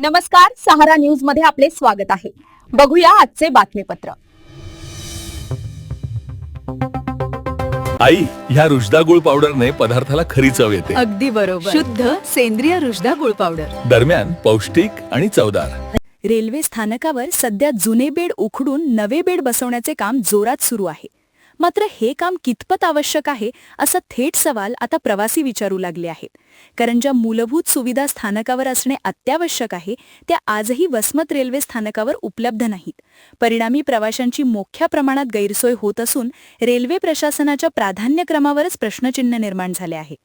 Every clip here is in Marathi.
नमस्कार सहारा न्यूजमध्ये आपले स्वागत आहे. बघूया आजचे बातमीपत्र. आई ह्या रुजदा गुळ पावडरने पदार्थाला खरी चव येते. अगदी बरोबर. शुद्ध सेंद्रिय रुजदा गुळ पावडर. दरम्यान पौष्टिक आणि चवदार. रेल्वे स्थानकावर सध्या जुने बेड उखडून नवे बेड बसवण्याचे काम जोरात सुरू आहे. मात्र हे काम कितपत आवश्यक आहे असा थेट सवाल आता प्रवासी विचारू लागले आहेत. कारण ज्या मूलभूत सुविधा स्थानकावर असणे अत्यावश्यक आहे त्या आजही वसमत रेल्वे स्थानकावर उपलब्ध नाहीत. परिणामी प्रवाशांची मोठ्या प्रमाणात गैरसोय होत असून रेल्वे प्रशासनाच्या प्राधान्यक्रमावरच प्रश्नचिन्ह निर्माण झाले आहे.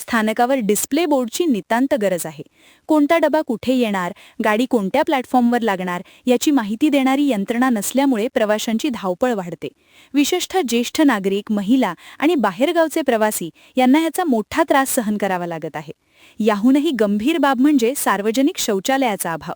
स्थानकावर डिस्प्ले बोर्डची नितांत गरज आहे. कोणता डबा कुठे येणार गाडी कोणत्या प्लॅटफॉर्मवर लागणार याची माहिती देणारी यंत्रणा नसल्यामुळे प्रवाशांची धावपळ वाढते. विशेषतः ज्येष्ठ नागरिक महिला आणि बाहेरगावचे प्रवासी यांना ह्याचा मोठा त्रास सहन करावा लागत आहे. याहूनही गंभीर बाब म्हणजे सार्वजनिक शौचालयाचा अभाव.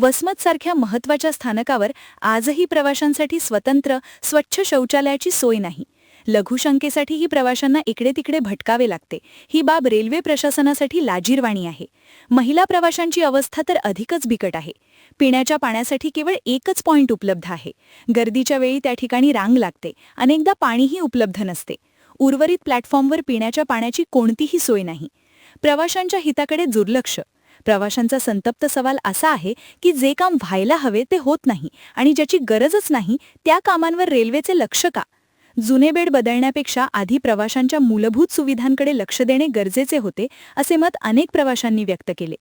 वसमत सारख्या महत्त्वाच्या स्थानकावर आजही प्रवाशांसाठी स्वतंत्र स्वच्छ शौचालयाची सोय नाही. लघुशंकेसाठीही प्रवाशांना इकडे तिकडे भटकावे लागते. ही बाब रेल्वे प्रशासनासाठी लाजीरवाणी आहे. महिला प्रवाशांची अवस्था तर अधिकच बिकट आहे. पिण्याच्या पाण्यासाठी केवळ एकच पॉइंट उपलब्ध आहे. गर्दीच्या वेळी त्या ठिकाणी रांग लागते. अनेकदा पाणीही उपलब्ध नसते. उर्वरित प्लॅटफॉर्मवर पिण्याच्या पाण्याची कोणतीही सोय नाही. प्रवाशांच्या हिताकडे दुर्लक्ष. प्रवाशांचा संतप्त सवाल असा आहे की जे काम व्हायला हवे ते होत नाही आणि ज्याची गरजच नाही त्या कामांवर रेल्वेचे लक्ष का? जुने बेड बदलण्यापेक्षा आधी प्रवाशांच्या मूलभूत सुविधांकडे लक्ष देणे गरजेचे होते असे मत अनेक प्रवाशांनी व्यक्त केले.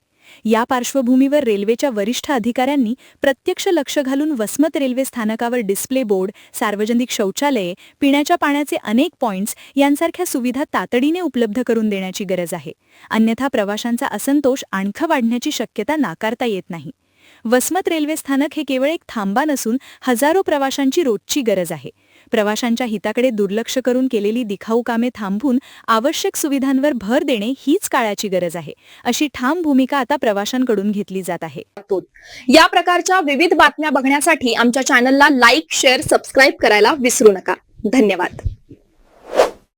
या पार्श्वभूमीवर रेल्वेच्या वरिष्ठ अधिकाऱ्यांनी प्रत्यक्ष लक्ष घालून वसमत रेल्वे स्थानकावर डिस्प्ले बोर्ड सार्वजनिक शौचालये पिण्याच्या पाण्याचे अनेक पॉइंट्स यांसारख्या सुविधा तातडीने उपलब्ध करून देण्याची गरज आहे. अन्यथा प्रवाशांचा असंतोष आणखं वाढण्याची शक्यता नाकारता येत नाही. वसमत रेल्वे स्थानक हे केवळ एक थांबा नसून हजारो प्रवाशांची रोजची गरज आहे. प्रवाशांच्या हिताकडे दुर्लक्ष करून केलेली दिखाऊ कामे थांबवून आवश्यक सुविधांवर भर देणे हीच काळाची गरज आहे. अशी ठाम भूमिका आता प्रवाशांकडून घेतली जात आहे. या प्रकारच्या विविध बातम्या बघण्यासाठी आमच्या चॅनलला लाईक शेअर सबस्क्राईब करायला विसरू नका. धन्यवाद.